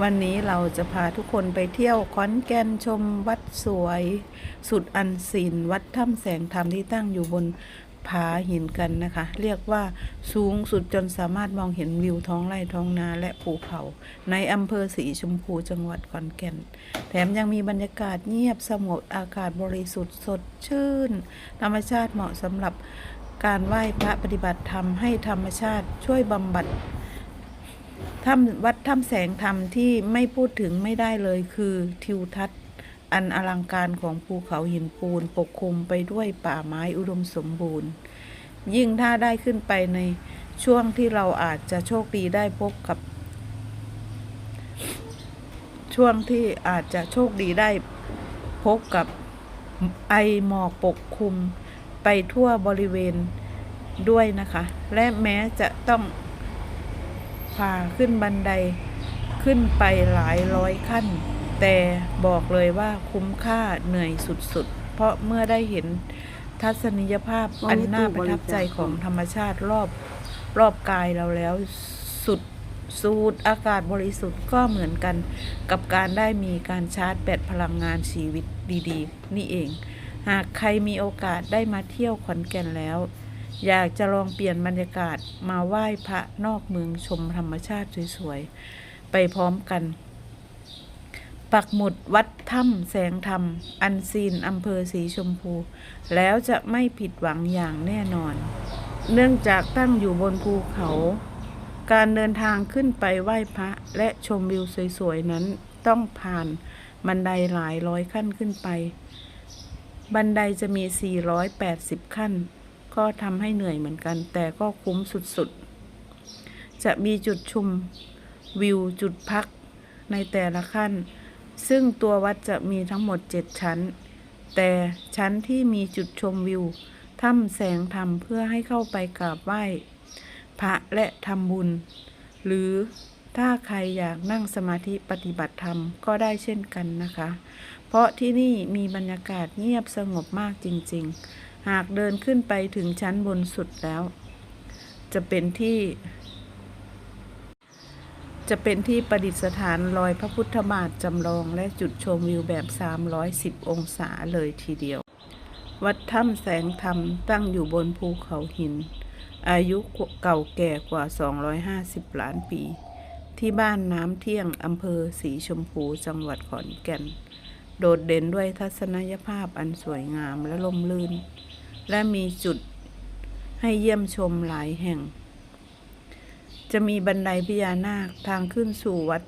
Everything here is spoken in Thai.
วันนี้เราจะพาทุกคนไปเที่ยวขอนแก่นชมวัดสวย สุดอันซีนวัดถ้ำแสงธรรมที่ตั้งอยู่บนผาหินกันนะคะ เรียกว่าสูงสุดจนสามารถมองเห็นวิวท้องไร่ท้องนาและภูเขา ในอำเภอสีชมพูจังหวัดขอนแก่น แถมยังมีบรรยากาศเงียบสงบอากาศบริสุทธิ์สดชื่น ธรรมชาติเหมาะสำหรับการไหว้พระปฏิบัติธรรมให้ธรรมชาติช่วยบำบัด ถ้ำวัดถ้ำแสงธรรมที่ไม่พูดถึงไม่ได้เลยคือทิวทัศน์ อันอลังการของภูเขาหินปูน ปกคลุมไปด้วยป่าไม้อุดมสมบูรณ์ ยิ่งถ้าได้ขึ้นไปในช่วงที่เราอาจจะโชคดีได้พบกับ ช่วงที่อาจจะโชคดีได้พบกับไอหมอกปกคลุมไปทั่วบริเวณด้วยนะคะ และแม้จะต้อง พาขึ้นบันไดขึ้นไปหลายร้อยขั้น แต่บอกเลยว่าคุ้มค่าเหนื่อยสุดๆ เพราะเมื่อได้เห็นทัศนียภาพอันน่าประทับใจของธรรมชาติรอบรอบกายเราแล้วสุดสูดอากาศบริสุทธิ์ก็เหมือนกันกับการได้มีการชาร์จแบตพลังงานชีวิตดีๆ นี่เอง หากใครมีโอกาสได้มาเที่ยวขอนแก่นแล้ว อยากจะลองเปลี่ยนบรรยากาศมาไหว้พระนอกเมืองชมธรรมชาติสวยๆ ไปพร้อมกัน ปักหมุดวัดถ้ำแสงธรรม อันซีนอำเภอสีชมพู แล้วจะไม่ผิดหวังอย่างแน่นอน เนื่องจากตั้งอยู่บนภูเขา การเดินทางขึ้นไปไหว้พระและชมวิวสวยๆ นั้นต้องผ่านบันไดหลายร้อยขั้นขึ้นไป บันไดจะมี 480 ขั้น ก็ทำให้เหนื่อยเหมือนกัน แต่ก็คุ้มสุดๆ จะมีจุดชมวิวจุดพักในแต่ละขั้น ซึ่งตัววัดจะมีทั้งหมด 7 ชั้น แต่ชั้นที่มีจุดชมวิวถ้ำแสงธรรมเพื่อให้เข้าไปกราบไหว้ พระและทำบุญ หรือถ้าใครอยากนั่งสมาธิปฏิบัติธรรมก็ได้เช่นกันนะคะ เพราะที่นี่มีบรรยากาศเงียบสงบมากจริง ๆ หากเดินขึ้นไปถึงชั้นบนสุดแล้ว จะเป็นที่ จะเป็นที่ประดิษฐานรอยพระพุทธบาทจำลองและจุดชมวิวแบบ 310 องศาเลยทีเดียว วัดถ้ำแสงธรรมตั้งอยู่บนภูเขาหิน อายุเก่าแก่กว่า 250 ล้านปี ที่บ้านน้ำเที่ยงอำเภอสีชมพูจังหวัดขอนแก่นโดดเด่นด้วยทัศนียภาพอันสวยงามและลมลื่น และมีจุดให้เยี่ยมชมหลายแห่ง จะมีบันไดพญานาคทางขึ้นสู่วัด